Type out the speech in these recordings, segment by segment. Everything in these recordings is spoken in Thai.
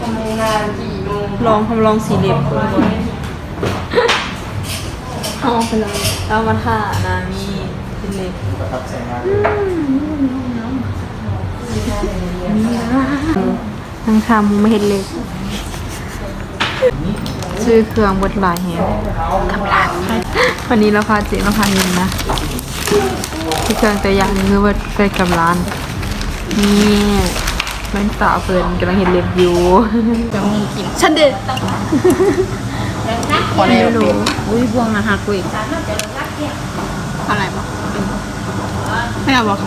ทำงานกี่โมงลองทำลองสีเล็บเอาออกไปเลยแล้วมาท่านามีสีเล็บประทับใจมากนั่งทำไม่เห็นเล็บซื้อเครื่องบดหลายแฮะกำลังวันนี้เราพาเจ๊มาพานินนะที่เครื่องตัวอย่างนี้คือว่าไปกับร้านนี่ แม่งสาวเพิ่นกำลังเห็นเล็บอยู่จะมึงกินฉันเด็ดขอได้รู้อุ้ยบวงนะฮักกูอีกอะไรบอกไม่เอาบอก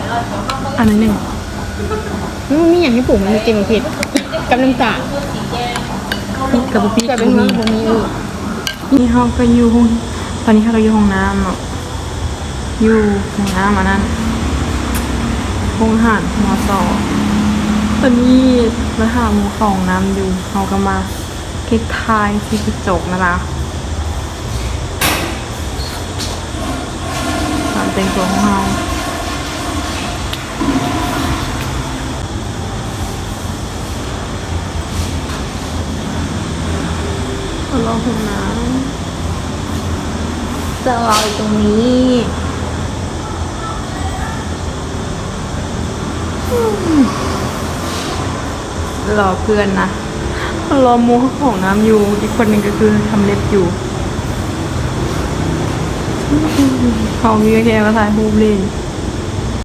อันนั้นหนึ่งมันมีอย่างที่ปลูกมันมีเกมเผ็ดกับน้ำตาลพี่กับพี่กับกัเป็บนเมืองนี่พวกนี้เออนี่ห้องก็อยู่ห้องตอนนี้เราก็อยู่ห้องน้ำเนาะอยู่ห้องน้ำอันนั้นห้องอาหารมอสอ ตอนนี้มาหาหมูของน้ำอยู่เขาก็มาเก๊กทายที่กระจกนะคะการแต่งตัวของเราเราลองห้องน้ำจะรออยู่ตรงนี้ รอเพื่อนนะ รอมูของน้ำอยู่ อีกคนหนึ่งก็คือทำเล็บอยู่เขามีแค่มาถ่ายรูปเล่น